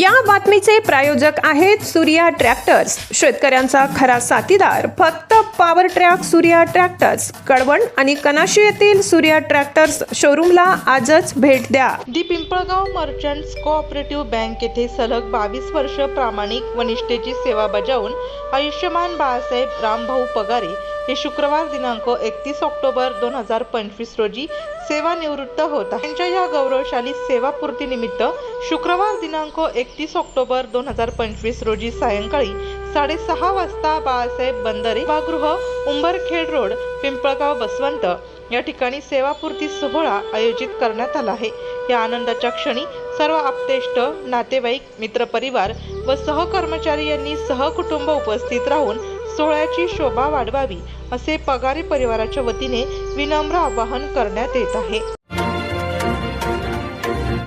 या बातमीचे प्रायोजक आहेत सूर्या ट्रॅक्टर्स. शेतकऱ्यांचा खरा साथीदार फक्त power track Surya tractors Kalwan आणि कनाशी येथील सूर्या ट्रॅक्टर्स शोरूमला आजच भेट द्या. The Pimpalgaon merchants cooperative bank येथे सलग बावीस वर्ष प्रामाणिक व निष्ठेची सेवा बजावून आयुष्यमान बाळासाहेब रामभाऊ पगारे हे शुक्रवार दिनांक एकतीस ऑक्टोबर दोन हजार पंचवीस रोजी सेवानिवृत्त होत आहे. त्यांच्या या गौरवशाली सेवापूर्तीनिमित्त शुक्रवार दिनांक एकतीस ऑक्टोबर दोन हजार पंचवीस रोजी सायंकाळी साडेसहा वाजता बाळासाहेब बंदरे सभागृह उंबरखेड रोड पिंपळगाव बसवंत या ठिकाणी सेवापूर्ती सोहळा आयोजित करण्यात आला आहे. या आनंदाच्या क्षणी सर्व आप्तेष्ट नातेवाईक मित्रपरिवार व सहकर्मचारी यांनी सहकुटुंब उपस्थित राहून सोहळ्याची शोभा वाढवावी असे पगारी परिवाराच्या वतीने विनम्र आवाहन करण्यात येत आहे.